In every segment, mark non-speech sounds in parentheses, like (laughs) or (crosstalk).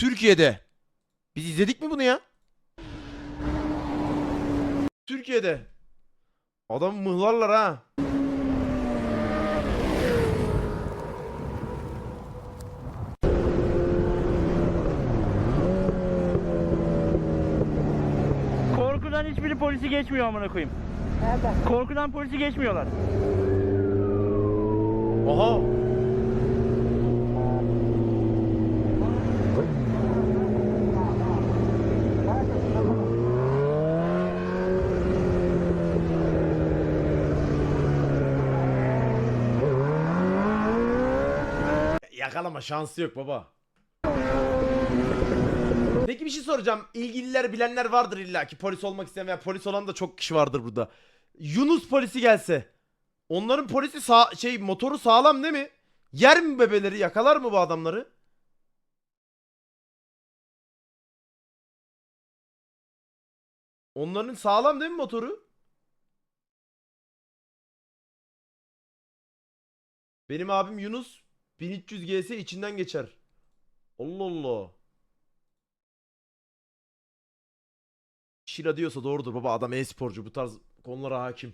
Türkiye'de. Biz izledik mi bunu ya? Türkiye'de. Adam mıhlarlar ha. Korkudan hiçbiri polisi geçmiyor amına koyayım. Korkudan polisi geçmiyorlar. Aha. Yakalama şansı yok baba. Peki bir şey soracağım. İlgililer bilenler vardır illa ki polis olmak isteyen veya polis olan da çok kişi vardır burada. Yunus polisi gelse. Onların polisi sağ, şey motoru sağlam değil mi? Yer mi bebeleri yakalar mı bu adamları? Onların sağlam değil mi motoru? Benim abim Yunus 1300 GS içinden geçer. Allah Allah. Şira diyorsa doğrudur baba adam e-sporcu bu tarz konulara hakim.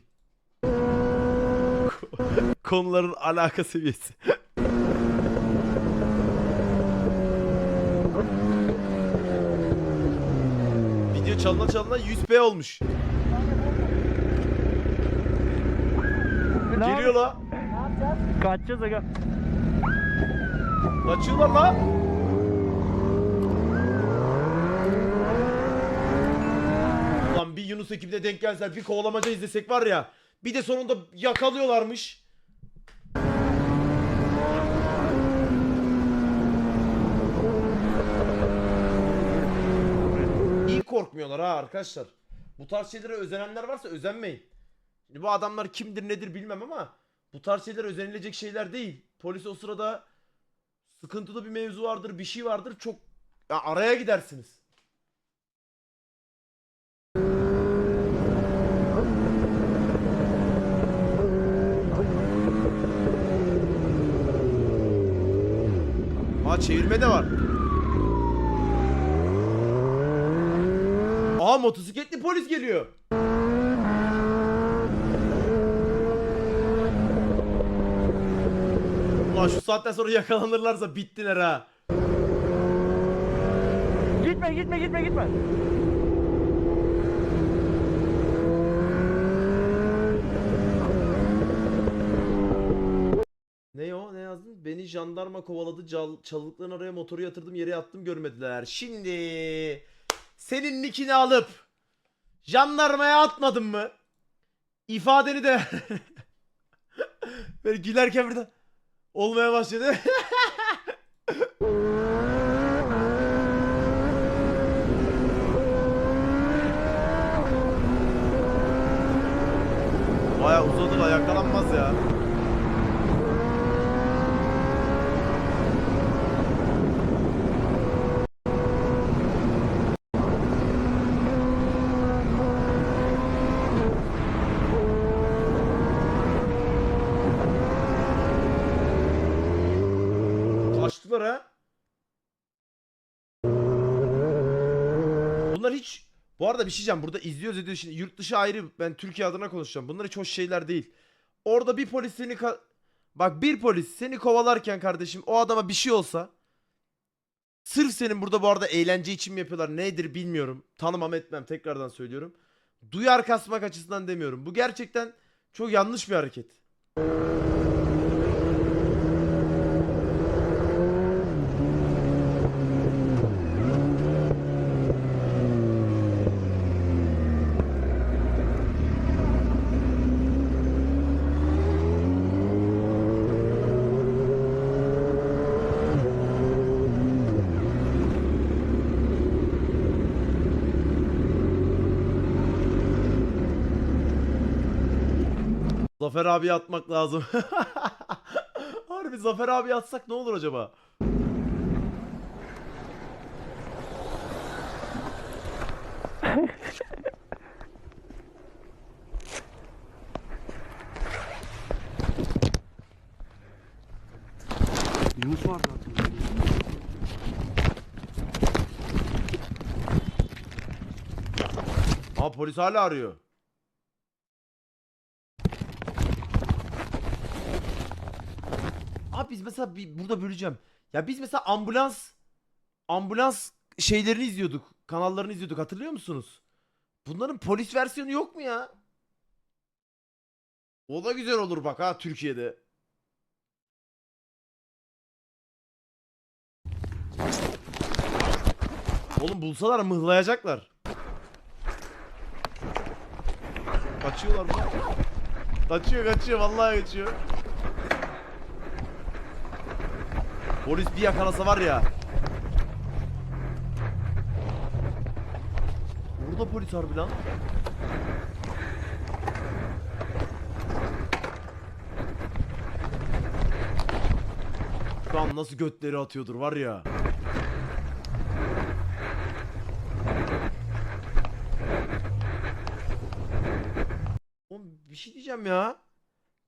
(laughs) Konuların alaka seviyesi. Video çalına çalına 100p olmuş. Geliyor la. Kaçacağız aga. Kaçıyorlar la. Ulan bir Yunus ekibine denk gelseler bir kovalamaca izlesek var ya. Bir de sonunda yakalıyorlarmış. İyi korkmuyorlar ha arkadaşlar. Bu tarz şeylere özenenler varsa özenmeyin. Şimdi bu adamlar kimdir nedir bilmem ama bu tarz şeyler özenilecek şeyler değil. Polis o sırada sıkıntılı bir mevzu vardır, bir şey vardır. Çok ya araya gidersiniz. Aa çevirme de var. Aa motosikletli polis geliyor. Ulan şu saatten sonra yakalanırlarsa bittiler ha. Gitme gitme gitme gitme. Ne o? Ne yazdın? Beni jandarma kovaladı. Cal çalılıkların araya motoru yatırdım. Yere yattım görmediler. Şimdi senin nickini alıp jandarmaya atmadın mı? İfadeni de (laughs) Böyle gülerken burada olmaya başladı. (laughs) Baya uzadı da yakalanmaz ya. Kaçtılar ha. Bunlar hiç bu arada bir şey diyeceğim. Burada izliyoruz ediyoruz şimdi. Yurt dışı ayrı. Ben Türkiye adına konuşacağım. Bunlar hiç hoş şeyler değil. Orada bir polis seni Bak bir polis seni kovalarken kardeşim o adama bir şey olsa sırf senin burada bu arada eğlence için mi yapıyorlar nedir bilmiyorum. Tanımam etmem tekrardan söylüyorum. Duyar kasmak açısından demiyorum. Bu gerçekten çok yanlış bir hareket. Zafer abi atmak lazım. (laughs) Harbi Zafer abi atsak ne olur acaba? Yunus vardı aslında. Aa polis hala arıyor. Mesela bir, burada böleceğim. Ya biz mesela ambulans ambulans şeylerini izliyorduk. Kanallarını izliyorduk hatırlıyor musunuz? Bunların polis versiyonu yok mu ya? O da güzel olur bak ha Türkiye'de. Oğlum bulsalar mıhlayacaklar. Kaçıyorlar mı? Kaçıyor kaçıyor vallahi kaçıyor. Polis bir yakalasa var ya. Burada polis harbi lan. Şu nasıl götleri atıyordur var ya. Oğlum bir şey diyeceğim ya.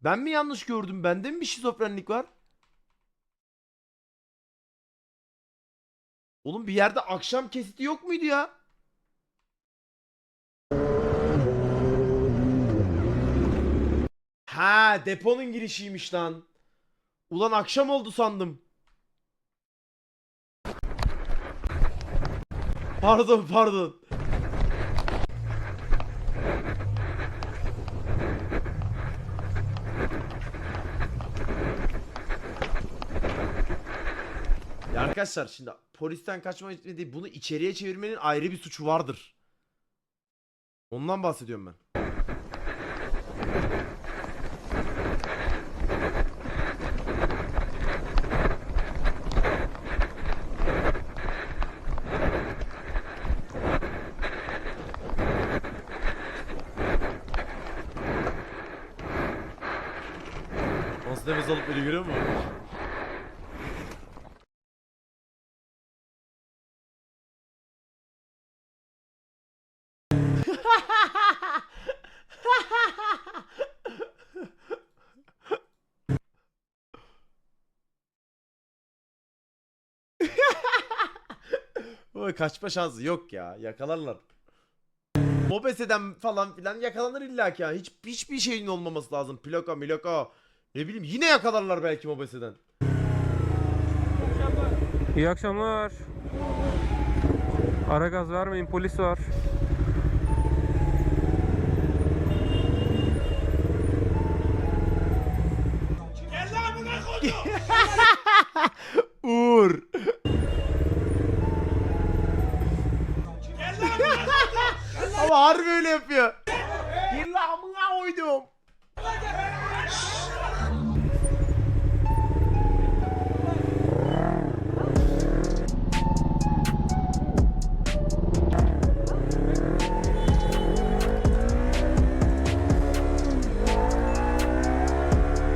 Ben mi yanlış gördüm? Bende mi bir şizofrenlik var? Oğlum bir yerde akşam kesiti yok muydu ya? Ha deponun girişiymiş lan. Ulan akşam oldu sandım. Pardon pardon. Ya arkadaşlar şimdi polisten kaçma değil bunu içeriye çevirmenin ayrı bir suçu vardır. Ondan bahsediyorum ben. Nasıl nefes alıp beni görüyor musun? Kaçma şansı yok ya. Yakalarlar. Mobese'den falan filan yakalanır illa ki ya. Hiç, hiçbir şeyin olmaması lazım. Plaka milaka. Ne bileyim yine yakalarlar belki Mobese'den. İyi akşamlar. Ara gaz vermeyin polis var. (laughs) Uğur. Ama harbi öyle yapıyor. Gir lan amına koydum.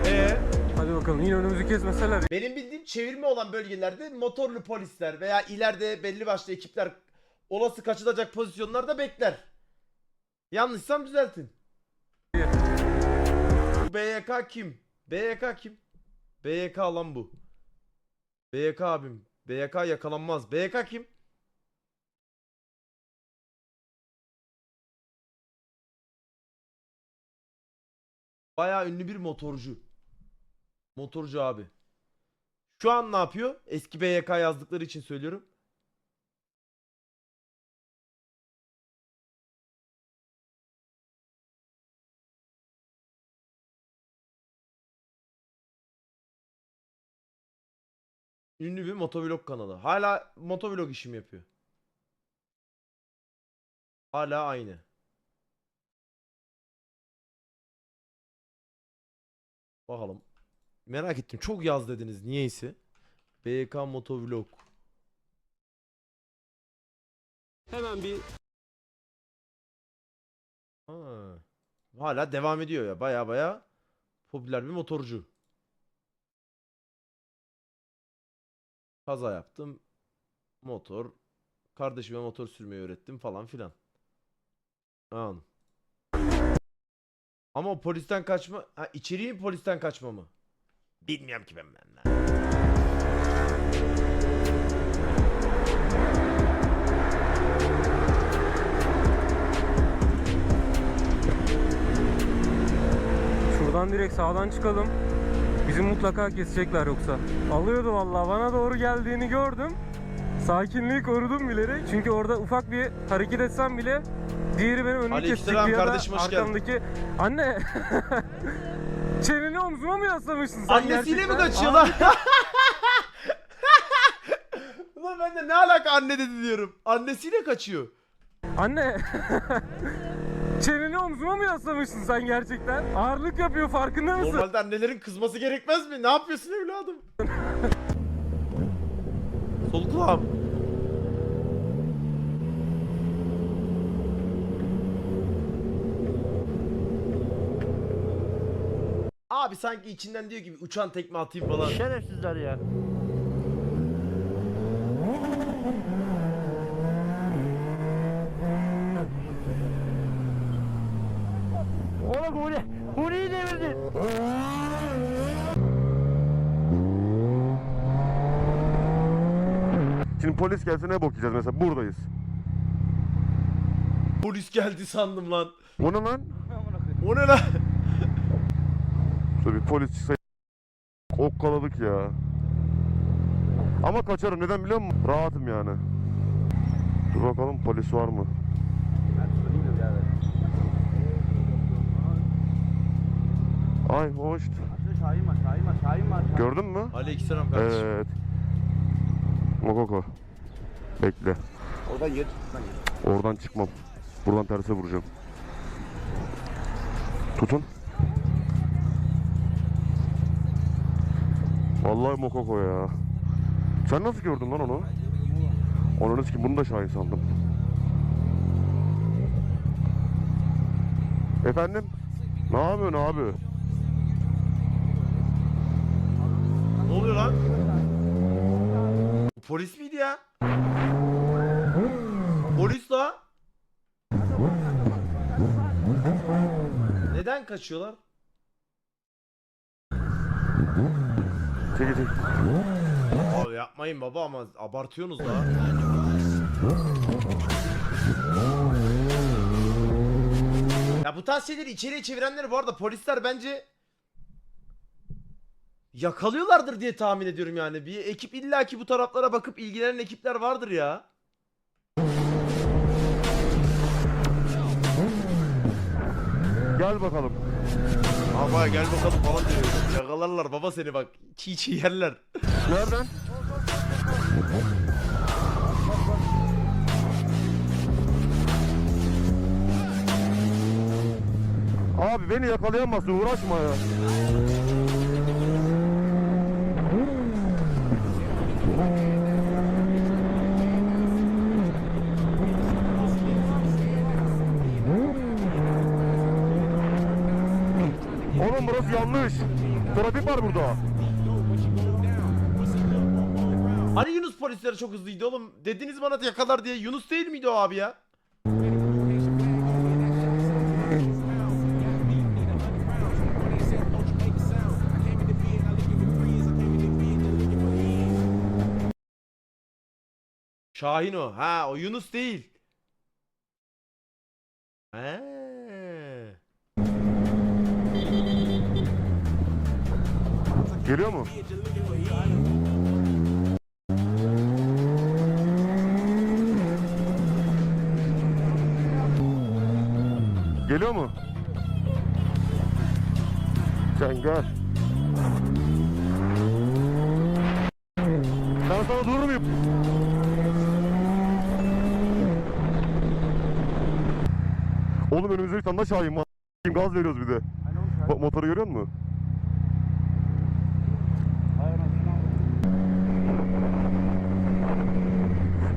Ee? Hadi bakalım yine önümüzü kesmeseler. Benim bildiğim çevirme olan bölgelerde motorlu polisler veya ileride belli başlı ekipler olası kaçılacak pozisyonlarda bekler. Yanlışsam düzeltin. BYK kim? BYK kim? BYK lan bu. BYK abim. BYK yakalanmaz. BYK kim? Bayağı ünlü bir motorcu. Motorcu abi. Şu an ne yapıyor? Eski BYK yazdıkları için söylüyorum. Ünlü bir motovlog kanalı. Hala motovlog işimi yapıyor. Hala aynı. Bakalım. Merak ettim. Çok yaz dediniz. Niyeyse. BK Motovlog. Hemen bir Ha. Hala devam ediyor ya. Baya baya popüler bir motorcu. Kaza yaptım. Motor. Kardeşime motor sürmeyi öğrettim falan filan. Anladım. Ama polisten kaçma... Ha içeriği polisten kaçma mı? Bilmiyorum ki ben ben. Şuradan direkt sağdan çıkalım. Bizi mutlaka kesecekler yoksa. Alıyordu vallahi bana doğru geldiğini gördüm. Sakinliği korudum bilerek. Çünkü orada ufak bir hareket etsem bile diğeri benim önümü kesecekti ya da kardeşim, hoş geldin. arkamdaki... Anne! (laughs) Çeneni omzuma mı yaslamışsın sen Annesiyle mi gerçekten? kaçıyor lan? (laughs) Ulan ben de ne alaka anne dedi diyorum. Annesiyle kaçıyor. Anne! (laughs) Çeneni omzuma mı yaslamışsın sen gerçekten? Ağırlık yapıyor farkında mısın? Normalde annelerin kızması gerekmez mi? Ne yapıyorsun evladım? (laughs) Sol kulağım. Abi sanki içinden diyor gibi uçan tekme atayım falan. Şerefsizler ya. Oğlum Huni, Huni'yi devirdin. Şimdi polis gelse ne bok yiyeceğiz mesela buradayız. Polis geldi sandım lan. O ne lan? O ne lan? Bir polis çıksa okkaladık ya. Ama kaçarım neden biliyor musun? Rahatım yani. Dur bakalım polis var mı? Ay hoş. Şahin var, Şahin var, Şahin var. Gördün mü? Aleykümselam kardeşim. Evet. Mokoko. Bekle. Oradan yer. Oradan çıkmam. Buradan terse vuracağım. Tutun. Vallahi Mokoko ya. Sen nasıl gördün lan onu? Onu nasıl ki bunu da şahin sandım. Efendim? Ne yapıyorsun abi? Ne oluyor lan? Polis miydi ya? Polis la. Neden kaçıyorlar? Çekil çekil. Abi yapmayın baba ama abartıyorsunuz la. Ya bu tarz şeyleri içeriye çevirenleri bu arada polisler bence yakalıyorlardır diye tahmin ediyorum yani. Bir ekip illaki bu taraflara bakıp ilgilenen ekipler vardır ya. Gel bakalım. Baba gel bakalım falan diyor. Yakalarlar baba seni bak. Çiğ çiğ yerler. Nereden? Abi beni yakalayamazsın uğraşma ya. Oğlum burası yanlış. Trafik var burada. Hani Yunus polisleri çok hızlıydı oğlum. Dediniz bana yakalar diye. Yunus değil miydi o abi ya? Şahin o. Ha o Yunus değil. He. Geliyor mu? Geliyor mu? Sen gel. Ben sana durur muyum? Oğlum önümüzde bir tane daha Şahin var. Gaz veriyoruz bir de. Motoru görüyor musun?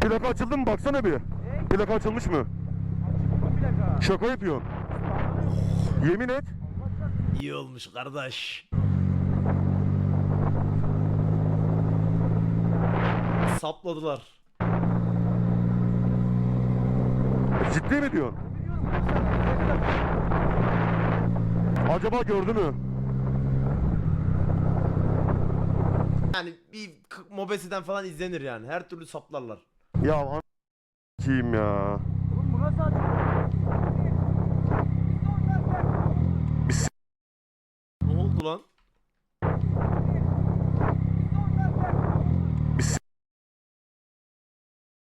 Plaka açıldı mı baksana bir. Plaka açılmış mı? Şaka yapıyorsun. Yemin et. İyi olmuş kardeş. Sapladılar. Ciddi mi diyorsun? Acaba gördü mü? Yani bir mobesiden falan izlenir yani. Her türlü saplarlar. Ya an- ya.